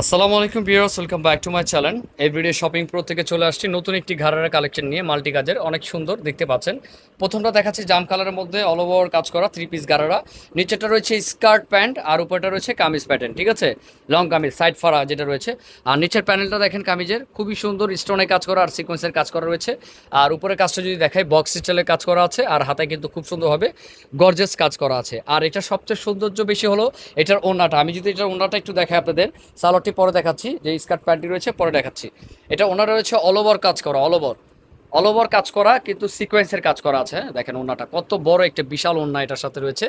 আসসালামু আলাইকুম viewers, welcome back to my channel. Everyday shopping pro থেকে চলে আসছি নতুন একটি ঘাড়ার কালেকশন নিয়ে, মাল্টি কাজের অনেক সুন্দর, দেখতে পাচ্ছেন। প্রথমটা দেখাচ্ছি জাম কালারের মধ্যে, অল ওভার কাজ করা থ্রি পিস গারারা নিচেটা রয়েছে স্কার্ট প্যান্ট, আর উপরটা রয়েছে কামিজ প্যাটার্ন ঠিক আছে? লং কামিজ সাইড ফারা যেটা রয়েছে। আর নিচের প্যানেলটা দেখেন কামিজের, খুবই সুন্দর স্টোনে কাজ করা আর সিকোয়েন্সের কাজ করা রয়েছে। আর উপরে কাজটা যদি দেখাই বক্স স্টাইলের কাজ করা আছে, আর হাতে কিন্তু খুব সুন্দরভাবে গর্জেস কাজ করা আছে। আর এটা সবচেয়ে সৌন্দর্য বেশি হলো, এটার ওনাটা আমি যদি এটার ওনাটা একটু দেখাই আপনাদের সালোয়ারটি পরে দেখাচ্ছি, যে স্কার্ট প্যান্টটি রয়েছে পরে দেখাচ্ছি। এটা ওনার রয়েছে অল ওভার কাজ করা অল ওভার অল ওভার কাজ করা, কিন্তু সিকোয়েন্সের কাজ করা আছে হ্যাঁ? দেখেন ওনাটা কত বড় একটা বিশাল ওন্না এটার সাথে রয়েছে।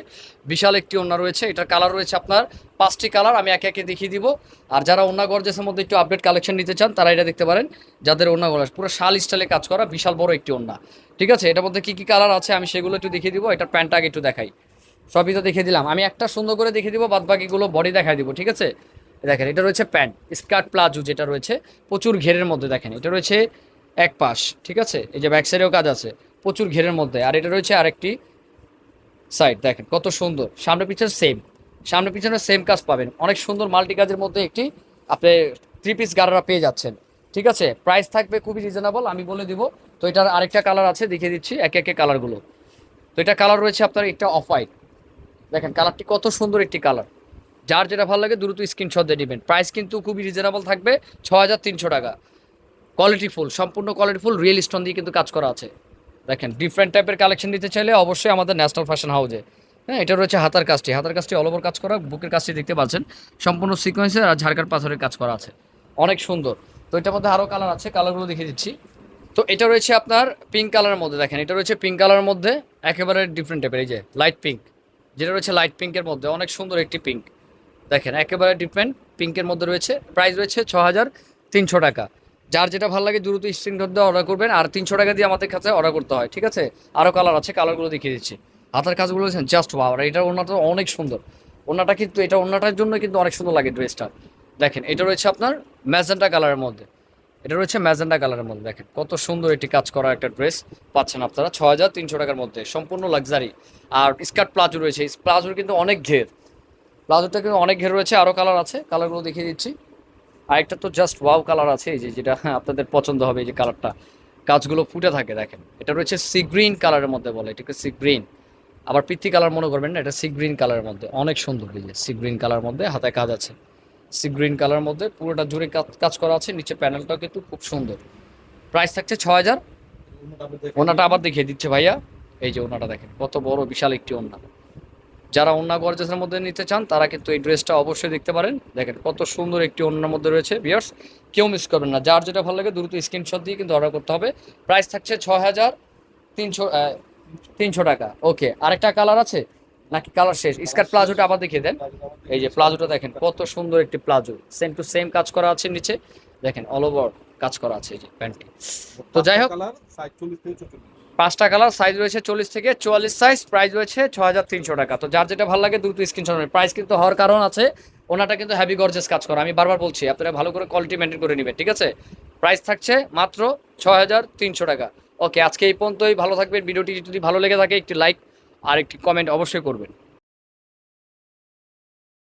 বিশাল একটি ওন্না রয়েছে, এটার কালার রয়েছে আপনার পাঁচটি কালার আমি একে একে দেখিয়ে দিব। আর যারা ওন্না গর্জেসের মধ্যে একটু আপডেট কালেকশন নিতে চান, তারা এটা দেখতে পারেন, যাদের ওন্না গর্জেস পুরো শাল স্টাইলে কাজ করা, বিশাল বড় একটি ওন্না ঠিক আছে? এটার মধ্যে কী কী কালার আছে আমি সেগুলো একটু দেখিয়ে দিব, এটার প্যান্টটা আগে একটু দেখাই। সবই তো দেখিয়ে দিলাম। আমি একটা সুন্দর করে দেখিয়ে দিব বাদ বাকিগুলো বডি দেখাই দিব, ঠিক আছে? দেখেন, এটা রয়েছে প্যান্ট, স্কার্ট প্লাজো যেটা রয়েছে, প্রচুর ঘেরের মধ্যে দেখেন, এটা রয়েছে এক পাশ, ঠিক আছে? এই যে ব্যাক সাইডেও কাজ আছে, প্রচুর ঘেরের মধ্যে, আর এটা রয়েছে আরেকটি সাইড দেখেন, কত সুন্দর, সামনে পিছনে সেম সামনে পিছনে সেম কাজ পাবেন, অনেক সুন্দর মাল্টি কাজের মধ্যে একটি আপনি থ্রি পিস গাড়ারা পেয়ে যাচ্ছেন, ঠিক আছে? প্রাইস থাকবে খুবই রিজনেবল আমি বলে দিব, তো এটার আরেকটা কালার আছে, দেখিয়ে দিচ্ছি, একে একে কালারগুলো তো এটা কালার রয়েছে আপনার একটা অফ হোয়াইট দেখেন কালারটি কত সুন্দর একটি কালার যার যেটা ভালো লাগে দ্রুত স্ক্রিনশট দিয়ে নেবেন। প্রাইস কিন্তু খুবই রিজনেবল থাকবে ছ হাজার তিনশো টাকা। কোয়ালিটি ফুল সম্পূর্ণ কোয়ালিটি ফুল রিয়েল স্টোন দিয়ে কিন্তু কাজ করা আছে। দেখেন ডিফারেন্ট টাইপের কালেকশন নিতে চাইলে অবশ্যই আমাদের ন্যাশনাল ফ্যাশন হাউজে হ্যাঁ এটা রয়েছে হাতার কাজটি। হাতার কাজটি অল ওভার কাজ করা, বুকের কাজটি দেখতে পাচ্ছেন। সম্পূর্ণ সিকোয়েন্সের আর ঝাড়খার পাথরের কাজ করা আছে। অনেক সুন্দর। তো এটার মধ্যে আরও কালার আছে কালারগুলো দেখিয়ে দিচ্ছি। তো এটা রয়েছে আপনার পিঙ্ক কালারের মধ্যে, দেখেন, এটা রয়েছে পিঙ্ক কালারের মধ্যে একেবারে ডিফারেন্ট টাইপের এই যে লাইট পিঙ্ক যেটা রয়েছে লাইট পিঙ্কের মধ্যে, অনেক সুন্দর একটি পিঙ্ক দেখেন, একেবারে ডিফারেন্ট পিঙ্কের মধ্যে রয়েছে প্রাইস রয়েছে ছ হাজার তিনশো টাকা। যার যেটা ভালো লাগে দ্রুত স্ক্রিনশট দিয়ে অর্ডার করবেন, আর তিনশো টাকা দিয়ে আমাদের কাছে অর্ডার করতে হয়, ঠিক আছে? আরও কালার আছে কালারগুলো দেখিয়ে দিচ্ছি। হাতের কাজগুলো হচ্ছেন জাস্ট আর এটার ওনাটা অনেক সুন্দর। ওনাটা কিন্তু, এটা ওনাটার জন্য কিন্তু অনেক সুন্দর লাগে ড্রেসটা দেখেন, এটা রয়েছে আপনার ম্যাজেন্টা কালারের মধ্যে। এটা রয়েছে ম্যাজেন্টা কালারের মধ্যে, দেখেন, কত সুন্দর একটি কাজ করা একটা ড্রেস পাচ্ছেন আপনারা ছ হাজার তিনশো টাকার মধ্যে, সম্পূর্ণ লাক্সারি আর স্কার্ট প্লাজো রয়েছে প্লাজোর কিন্তু অনেক ঘের। প্লাজোটা কিন্তু অনেক ঘের রয়েছে আরও কালার আছে কালারগুলো দেখিয়ে দিচ্ছি। আরেকটা তো জাস্ট ওয়াও কালার আছে, এই যে যেটা আপনাদের পছন্দ হবে, এই যে কালারটা কাজগুলো ফুটে থাকে, দেখেন। এটা রয়েছে সি গ্রিন কালারের মধ্যে বলে, এটাকে সি গ্রিন আবার পিত্তি কালার মনে করবেন না, এটা সি গ্রিন কালারের মধ্যে। অনেক সুন্দর, এই যে সি গ্রিন কালার মধ্যে হাতে কাজ আছে। সি গ্রিন কালার মধ্যে পুরোটা জুড়ে কাজ কাজ করা আছে, নিচে প্যানেলটাও কিন্তু খুব সুন্দর। প্রাইস থাকছে ছ হাজার। ওনাটা আবার দেখিয়ে দিচ্ছে ভাইয়া। এই যে ওনাটা দেখেন, কত বড়, বিশাল একটি ওনা। যারা ওন্না গর্জেসের মধ্যে নিতে চান, তারা কিন্তু এই ড্রেসটা অবশ্যই দেখতে পারেন। দেখেন, কত সুন্দর একটি ওন্নার মধ্যে রয়েছে বিয়ার্স কেউ মিস করবেন না। যার যেটা ভালো লাগে, দ্রুত স্ক্রিনশট দিয়ে কিন্তু অর্ডার করতে হবে। প্রাইস থাকছে ছ হাজার তিনশো তিনশো টাকা। ওকে আরেকটা কালার আছে? নাকি কালার শেষ? স্কার্ট প্লাজোটা আবার দেখিয়ে দেন। এই যে প্লাজোটা দেখেন, কত সুন্দর একটি প্লাজো সেম টু সেম কাজ করা আছে নিচে। দেখেন অল ওভার কাজ করা আছে এই যে প্যান্টটি তো যাই হোক। পাঁচটা কালার সাইজ রয়েছে চল্লিশ থেকে চুয়াল্লিশ সাইজ প্রাইস রয়েছে ছ হাজার তিনশো টাকা। তো যার যেটা ভালো লাগে দ্রুত স্ক্রিনশট নেবেন প্রাইস কিন্তু হওয়ার কারণ আছে, ওনাটা কিন্তু হ্যাভি গর্জেস কাজ করে। আমি বারবার বলছি, আপনারা ভালো করে কোয়ালিটি মেনটেন করে নেবেন, ঠিক আছে? প্রাইস থাকছে মাত্র ছ হাজার তিনশো টাকা। ওকে আজকে এই পর্যন্তই। ভালো থাকবেন। ভিডিওটি যদি ভালো লেগে থাকে, একটি লাইক আর একটি কমেন্ট অবশ্যই করবেন।